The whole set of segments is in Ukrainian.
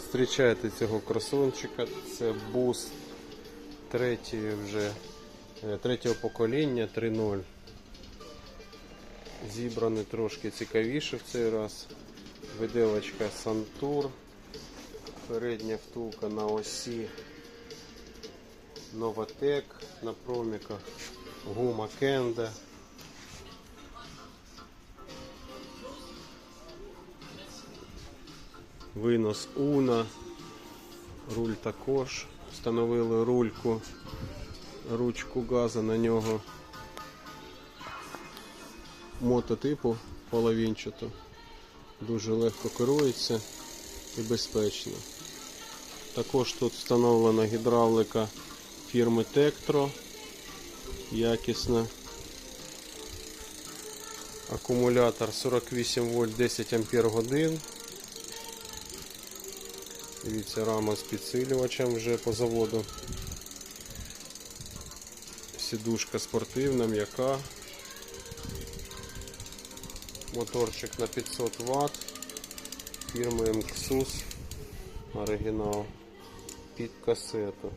Зустрічайте цього красунчика. Це бус третьої вже е, третього покоління 3.0. Зібраний трошки цікавіше в цей раз. Виделочка Сантур. Передня втулка на осі. Новатек на проміках. Гума Кенда. Винос Уна. Руль також. Встановили рульку, ручку газу на нього. Мототипу половинчату. Дуже легко керується і безпечно. Також тут встановлена гідравлика фірми Tektro. Якісна. Акумулятор 48 вольт 10 ампер годин. Дивіться, рама з підсилювачем вже по заводу. Сідушка спортивна, м'яка. Моторчик на 500 Вт. Фірми MXUS. Оригінал. Під касету.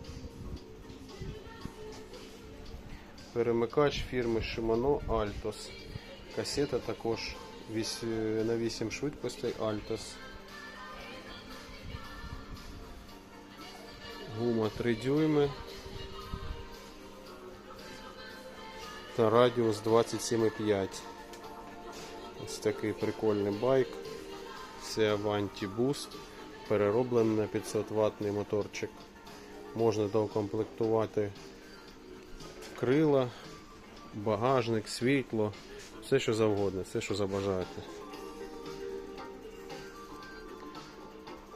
Перемикач фірми Shimano Altos. Касета також на 8 швидкостей Altos. Гума 3 дюйми. Та радіус 27,5. Ось такий прикольний байк. Це Avanti Boost. Перероблений на 500 ватний моторчик. Можна доукомплектувати крила, багажник, світло, все що завгодно, все що забажаєте.